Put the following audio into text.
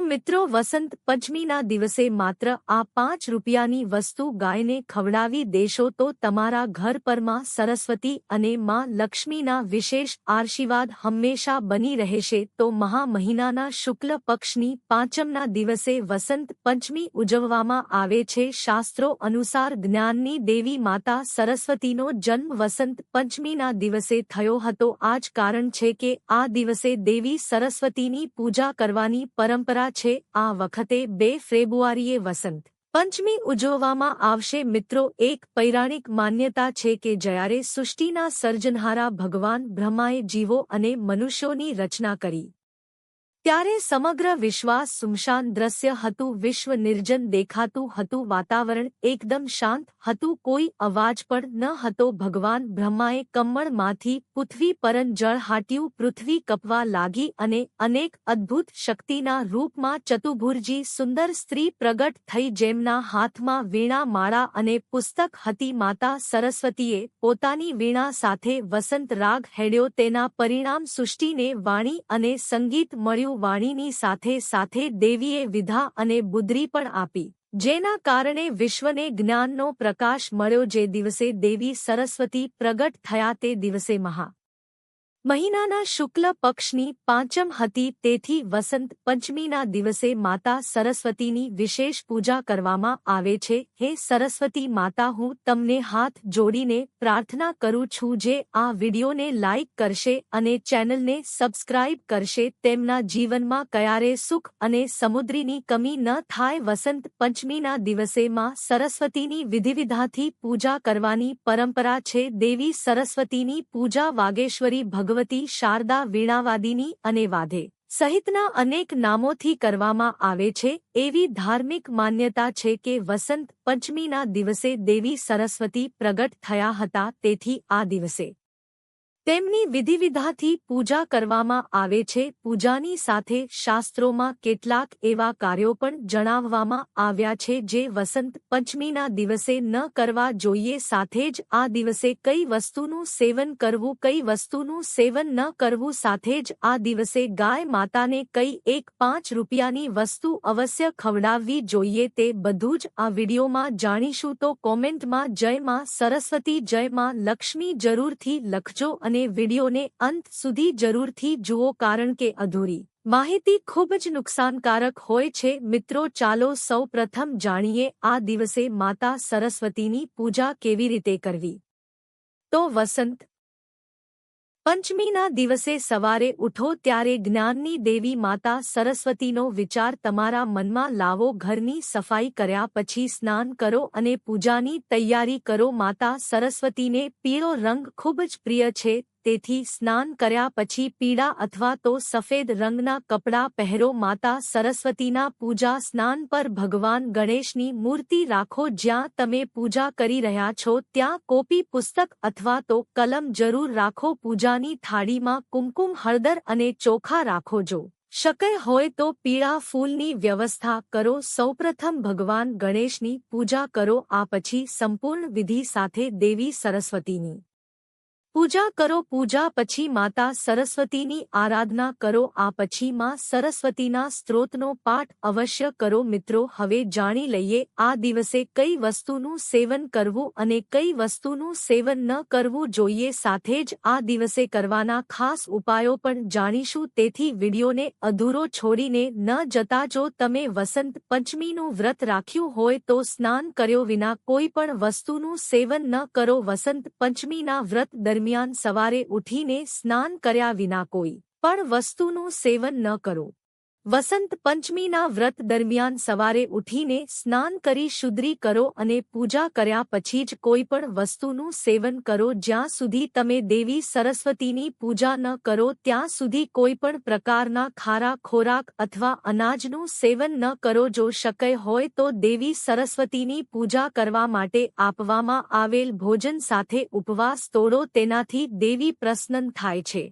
મિત્રો, વસંત પંચમીના દિવસે માત્ર આ પાંચ રૂપિયાની વસ્તુ ગાયને ખવડાવી દેશો તો તમારા ઘર પરમાં સરસ્વતી અને માં લક્ષ્મીના વિશેષ આશીર્વાદ હંમેશા બની રહેશે. તો મહા મહિનાના શુક્લ પક્ષની પાંચમના દિવસે વસંત પંચમી ઉજવવામાં આવે છે. શાસ્ત્રો અનુસાર જ્ઞાનની દેવી માતા સરસ્વતીનો જન્મ વસંત પંચમીના દિવસે થયો હતો. આ જ કારણ છે કે આ દિવસે દેવી સરસ્વતીની પૂજા કરવાની પરમ પરંપરા છે, આ વખતે બે ફેબ્રુઆરીએ વસંત પંચમી ઉજવવામાં આવશે. મિત્રો, એક પૌરાણિક માન્યતા છે કે જ્યારે સૃષ્ટિના સર્જનહારા ભગવાન બ્રહ્માએ જીવો અને મનુષ્યોની રચના કરી. ત્યારે સમગ્ર વિશ્વાસ સુમશાન દ્રશ્ય હતું, વિશ્વ નિર્જન દેખાતું હતું, વાતાવરણ એકદમ શાંત હતું, કોઈ અવાજ પણ ન હતો. ભગવાન બ્રહ્માએ કમળમાંથી પૃથ્વી પરન જળ હાટ્યું, પૃથ્વી કપવા લાગી અને અનેક અદ્ભુત શક્તિના રૂપમાં ચતુભુરજી સુંદર સ્ત્રી પ્રગટ થઈ, જેમના હાથમાં વીણા માળા અને પુસ્તક હતી. માતા સરસ્વતીએ પોતાની વીણા સાથે વસંત રાગ હેડ્યો, તેના પરિણામ સૃષ્ટિને વાણી અને સંગીત મળ્યું. વાણીની સાથે સાથે દેવીએ વિધા અને બુદ્ધિ પણ આપી, જેના કારણે વિશ્વને જ્ઞાનનો પ્રકાશ મળ્યો જે દિવસે દેવી સરસ્વતી પ્રગટ થયા તે દિવસે મહા મહિનાના શુક્લ પક્ષની પાંચમ હતી, તેથી વસંત પંચમીના દિવસે માતા સરસ્વતીની વિશેષ પૂજા કરવામાં આવે છે. હે સરસ્વતી માતા, હું તમને હાથ જોડીને પ્રાર્થના કરું છું જે આ વિડિયોને લાઇક કરશે અને ચેનલને સબસ્ક્રાઇબ કરશે. તેમના જીવનમાં ક્યારે સુખ અને સમુદ્રીની કમી ન થાય. વસંત પંચમીના દિવસે માં સરસ્વતીની વિધિવિધાથી પૂજા કરવાની પરંપરા છે. દેવી સરસ્વતીની પૂજા વાગેશ્વરી ભગવાન ભગવતી શારદા વીણાવાદિની અને વાધે સહિતના અનેક નામોથી કરવામાં આવે છે, એવી ધાર્મિક માન્યતા છે કે વસંત પંચમીના દિવસે દેવી સરસ્વતી પ્રગટ થયા હતા તેથી આ દિવસે તેમની વિધિવિધાથી પૂજા કરવામાં આવે છે. પૂજાની સાથે શાસ્ત્રોમાં કેટલાક એવા કાર્યો પણ જણાવવામાં આવ્યા છે જે વસંત પંચમીના દિવસે ન કરવા જોઈએ. સાથે જ આ દિવસે કઈ વસ્તુનું સેવન કરવું, કઈ વસ્તુનું સેવન ન કરવું, સાથે જ આ દિવસે ગાય માતાને કઈ એક પાંચ રૂપિયાની વસ્તુ અવશ્ય ખવડાવવી જોઈએ તે બધું જ આ વિડીયોમાં જાણીશું. તો કોમેન્ટમાં જય માં સરસ્વતી, જય માં લક્ષ્મી જરૂરથી લખજો અને વિડીયોને અંત સુધી જરૂરથી જુઓ કારણ કે અધૂરી માહિતી ખૂબ જ નુકસાનકારક હોય છે. મિત્રો, ચાલો સૌ પ્રથમ જાણીએ આ દિવસે માતા સરસ્વતીની પૂજા કેવી રીતે કરવી? તો વસંત પંચમીના દિવસે સવારે ઉઠો ત્યારે જ્ઞાનની દેવી માતા સરસ્વતીનો વિચાર તમારા મનમાં લાવો, ઘરની સફાઈ કર્યા પછી સ્નાન કરો અને પૂજાની તૈયારી કરો. માતા સરસ્વતીને પીળો રંગ ખૂબ જ પ્રિય છે. તેથી સ્નાન કર્યા પછી પીળા અથવા તો સફેદ રંગના કપડાં પહેરો, માતા સરસ્વતીના પૂજા, સ્નાન પર ભગવાન ગણેશની મૂર્તિ રાખો, જ્યાં તમે પૂજા કરી રહ્યા છો, ત્યાં કોપી પુસ્તક અથવા તો કલમ જરૂર રાખો, પૂજાની થાળીમાં કુમકુમ, હળદર અને ચોખા રાખો, જો શક્ય હોય તો પીળા ફૂલની વ્યવસ્થા કરો. સૌપ્રથમ ભગવાન ગણેશની પૂજા કરો, આ પછી સંપૂર્ણ વિધિ સાથે દેવી સરસ્વતીની પૂજા કરો, પૂજા પછી માતા સરસ્વતીની આરાધના કરો, આ પછી માં સરસ્વતીના સ્ત્રોતનો પાઠ અવશ્ય કરો. મિત્રો, હવે જાણી લઈએ આ દિવસે કઈ વસ્તુનું સેવન કરવું અને કઈ વસ્તુનું સેવન ન કરવું જોઈએ. સાથે જ આ દિવસે કરવાના ખાસ ઉપાયો પણ જાણીશું. તેથી વિડીયોને અધૂરો છોડીને ન જતા જો તમે વસંત પંચમીનું વ્રત રાખ્યું હોય તો સ્નાન કર્યો વિના કોઈ પણ વસ્તુનું સેવન ન કરો. વસંત પંચમીના વ્રત દરમિયાન દરમિયાન સવારે ઉઠીને સ્નાન કર્યા વિના કોઈ પણ વસ્તુનું સેવન ન કરો. વસંત પંચમીના વ્રત દરમિયાન સવારે ઉઠીને સ્નાન કરી શુદ્રી કરો અને પૂજા કર્યા પછી જ કોઈ પણ વસ્તુનું સેવન કરો જ્યાં સુધી તમે દેવી સરસ્વતીની પૂજા ન કરો ત્યાં સુધી કોઈ પણ પ્રકારના ખારા ખોરાક અથવા અનાજનું સેવન ન કરો જો શક્ય હોય તો દેવી સરસ્વતીની પૂજા કરવા માટે આપવામાં આવેલ ભોજન સાથે ઉપવાસ તોડો તેનાથી દેવી પ્રસન્ન થાય છે.